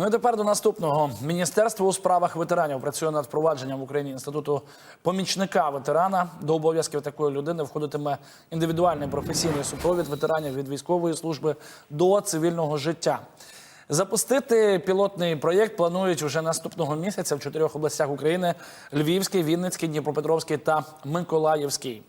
Ну і тепер до наступного міністерство у справах ветеранів працює над впровадженням в Україні інституту помічника ветерана. До обов'язків такої людини входитиме індивідуальний професійний супровід ветеранів від військової служби до цивільного життя. Запустити пілотний проєкт планують уже наступного місяця в чотирьох областях України: Львівський, Вінницький, Дніпропетровський та Миколаївський.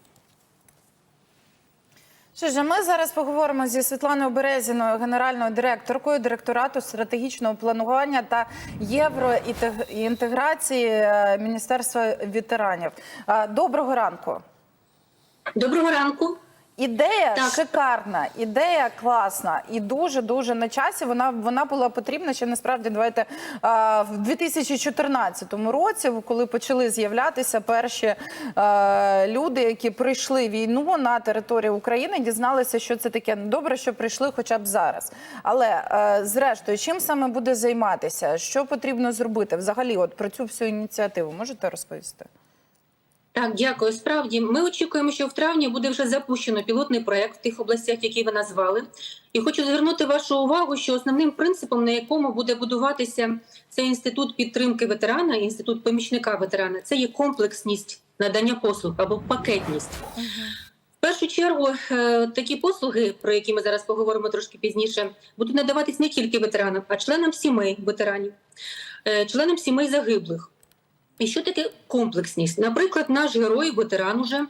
Що ж, ми зараз поговоримо зі Світланою Березіною, генеральною директоркою директорату стратегічного планування та євроінтеграції е, Міністерства ветеранів. Е, Доброго ранку. Доброго ранку. Ідея Так. шикарна, ідея класна і дуже дуже на часі. Вона вона була потрібна ще насправді. Давайте а, в 2014 році, коли почали з'являтися перші а, люди, які пройшли війну на території України, дізналися, що це таке. Ну, Добре, що прийшли, хоча б зараз. Але е, зрештою, чим саме буде займатися? Що потрібно зробити? Взагалі, от про цю всю ініціативу можете розповісти? Так, дякую. Справді, ми очікуємо, що в травні буде вже запущено пілотний проект в тих областях, які ви назвали. І хочу звернути вашу увагу, що основним принципом, на якому буде будуватися цей інститут підтримки ветерана, інститут помічника ветерана, це є комплексність надання послуг або пакетність. В першу чергу е, такі послуги, про які ми зараз поговоримо трошки пізніше, будуть надаватись не тільки ветеранам, а членам сімей ветеранів, е, членам сімей загиблих. І що таке комплексність? Наприклад, наш герой, ветеран уже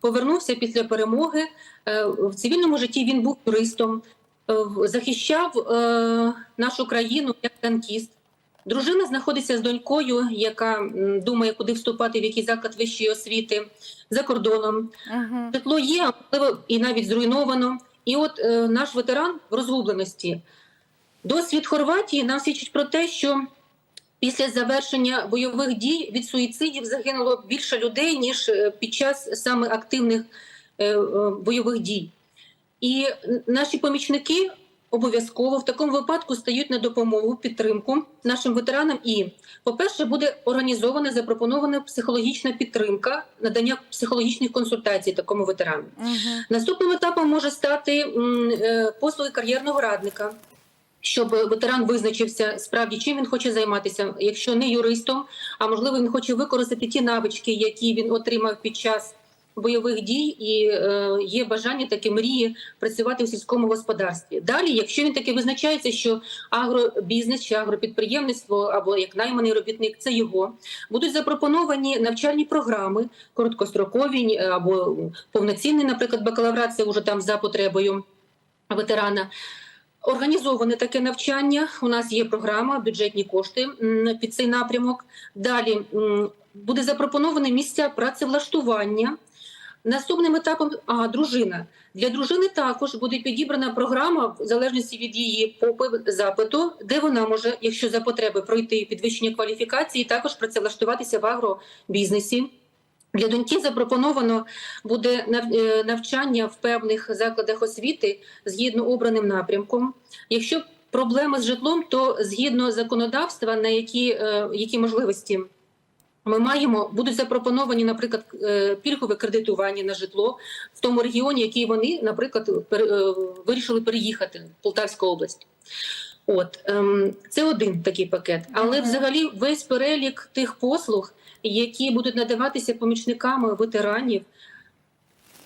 повернувся після перемоги. Е, В цивільному житті він був юристом, е, захищав е, нашу країну як танкіст. Дружина знаходиться з донькою, яка думає, куди вступати, в який заклад вищої освіти за кордоном. Житло є, а можливо, і навіть зруйновано. І от е, наш ветеран в розгубленості. Досвід Хорватії нам свідчить про те, що після завершення бойових дій від суїцидів загинуло більше людей, ніж е, під час саме активних е, е, бойових дій. І наші помічники обов'язково в такому випадку стають на допомогу, підтримку нашим ветеранам. І, по-перше, буде організована запропонована психологічна підтримка, надання психологічних консультацій такому ветерану. Угу. Наступним етапом може стати послуги кар'єрного радника, щоб ветеран визначився справді, чим він хоче займатися, якщо не юристом, а можливо він хоче використати ті навички, які він отримав під час бойових дій, і е, є бажання таке мрії працювати в сільському господарстві. Далі, якщо він таки визначається, що агробізнес чи агропідприємництво або як найманий робітник це його, будуть запропоновані навчальні програми, короткострокові е, або повноцінний, наприклад, бакалаврат, це вже там за потребою ветерана. Організоване таке навчання. У нас є програма, бюджетні кошти під цей напрямок. Далі буде запропоноване місця працевлаштування. Наступним етапом а, дружина. Для дружини також буде підібрана програма в залежності від її попи- запиту, де вона може, якщо за потреби, пройти підвищення кваліфікації, також працевлаштуватися в агробізнесі. Для доньки запропоновано буде е, навчання в певних закладах освіти згідно обраним напрямком. Якщо проблеми з житлом, то згідно законодавства, на які, е, які можливості ми маємо, будуть запропоновані, наприклад, е, пільгове кредитування на житло в тому регіоні, який вони, наприклад, вирішили переїхати в Полтавську область. От ем, це один такий пакет. Але взагалі весь перелік тих послуг, які будуть надаватися помічниками ветеранів,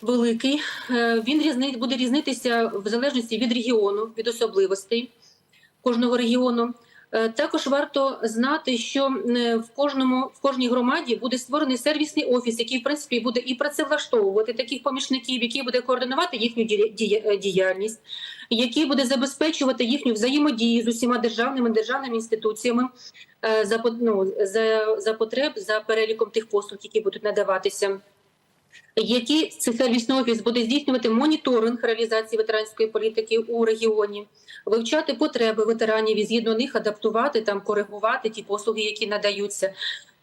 великий. Е, Він різни, буде різнитися в залежності від регіону, від особливостей кожного регіону. Е, Також варто знати, що е, в кожному в кожній громаді буде створений сервісний офіс, який в принципі буде і працевлаштовувати таких помічників, який буде координувати їхню е, діяльність, який буде забезпечувати їхню взаємодію з усіма державними державними інституціями за ну, за, за потреб за переліком тих послуг, які будуть надаватися. Який цей сервісний офіс буде здійснювати моніторинг реалізації ветеранської політики у регіоні, вивчати потреби ветеранів і згідно них адаптувати там, коригувати ті послуги, які надаються.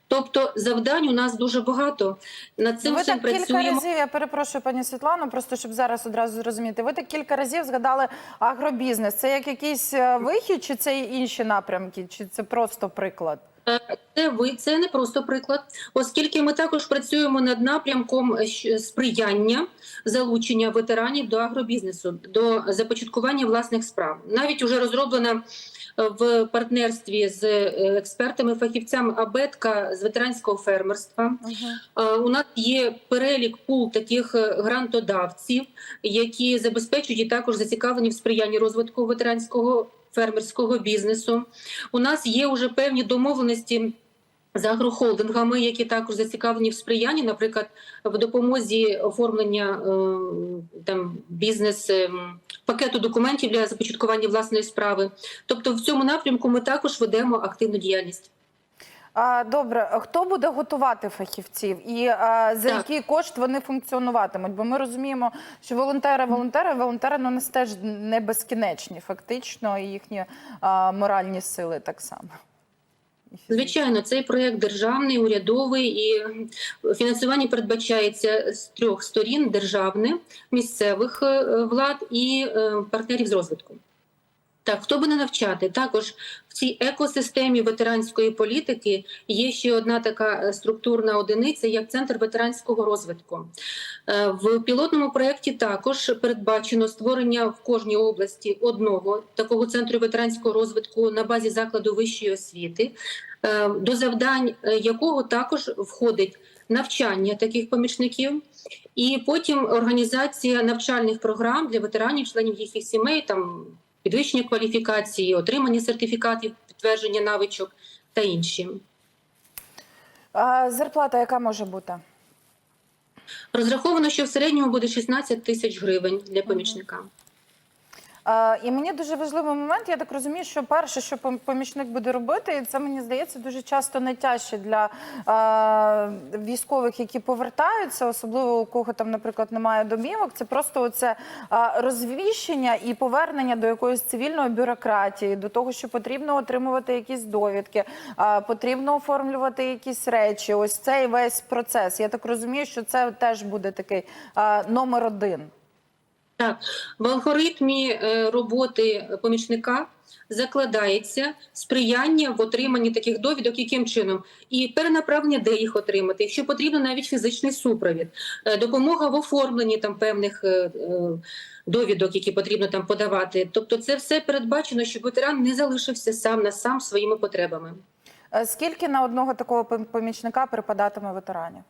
Тобто завдань у нас дуже багато. Над цим ви так кілька працюємо. разів, я перепрошую, пані Світлано, просто щоб зараз одразу зрозуміти. Ви так кілька разів згадали агробізнес. Це як якийсь е, вихід, чи це інші напрямки, чи це просто приклад? Е, Це ви це не просто приклад, оскільки ми також працюємо над напрямком е, сприяння залучення ветеранів до агробізнесу, до започаткування власних справ. Навіть уже розроблена в партнерстві з е, експертами, фахівцями абетка з ветеранського фермерства. Е, У нас є перелік пул таких е, грантодавців, які забезпечують і також зацікавлені в сприянні розвитку ветеранського фермерського бізнесу. У нас є вже певні домовленості. З агрохолдингами, які також зацікавлені в сприянні, наприклад, в допомозі оформлення е, там бізнес е, пакету документів для започаткування власної справи. Тобто, в цьому напрямку ми також ведемо активну діяльність. Добре, хто буде готувати фахівців і а, за Так. який кошт вони функціонуватимуть? Бо ми розуміємо, що волонтери, волонтери, волонтери ну, не теж не безкінечні, фактично, і їхні а, моральні сили так само. Звичайно, цей проект державний, урядовий і фінансування передбачається з трьох сторін: державне, місцевих е, влад і е, партнерів з розвитку. Так, хто буде навчати? Також в цій екосистемі ветеранської політики є ще одна така е, структурна одиниця, як центр ветеранського розвитку. Е, В пілотному проєкті також передбачено створення в кожній області одного такого центру ветеранського розвитку на базі закладу вищої освіти, е, до завдань якого також входить навчання таких помічників, і потім організація навчальних програм для ветеранів, членів їхніх сімей, там підвищення кваліфікації, отримання сертифікатів, підтвердження навичок та інші. А, зарплата яка може бути? Розраховано, що в середньому буде 16 тисяч гривень для помічника. І мені дуже важливий момент. Я так розумію, що перше, що пом- помічник буде робити, і це мені здається дуже часто найтяжче для військових, які повертаються, особливо у кого там, наприклад, немає домівок. Це просто оце розвіщення і повернення до якоїсь цивільної бюрократії, до того, що потрібно отримувати якісь довідки, потрібно оформлювати якісь речі. Ось цей весь процес. Я так розумію, що це теж буде такий номер один. Так, в алгоритмі е, роботи помічника закладається сприяння в отриманні таких довідок, яким чином, і перенаправлення, де їх отримати, якщо потрібно, навіть фізичний супровід, е, допомога в оформленні там певних е, довідок, які потрібно там подавати. Тобто, це все передбачено, щоб ветеран не залишився сам на сам своїми потребами. Скільки на одного такого пом- помічника припадатиме ветеранів?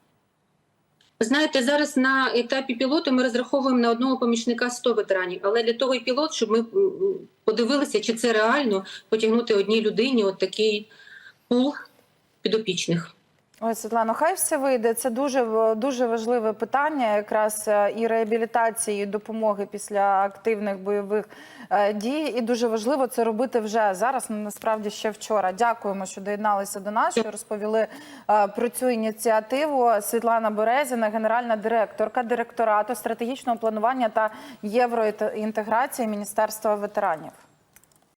Знаєте, зараз на етапі пілоту ми розраховуємо на одного помічника 100 ветеранів, але для того і пілот, щоб ми подивилися, чи це реально потягнути одній людині от такий пул підопічних. Ой, Світлано, хай все вийде. Це дуже дуже важливе питання, якраз е, і реабілітації, і допомоги після активних бойових е, дій. І дуже важливо це робити вже зараз. ну, Насправді ще вчора. Дякуємо, що доєдналися до нас, що розповіли е, про цю ініціативу. Світлана Березіна, генеральна директорка директорату стратегічного планування та євроінтеграції Міністерства ветеранів.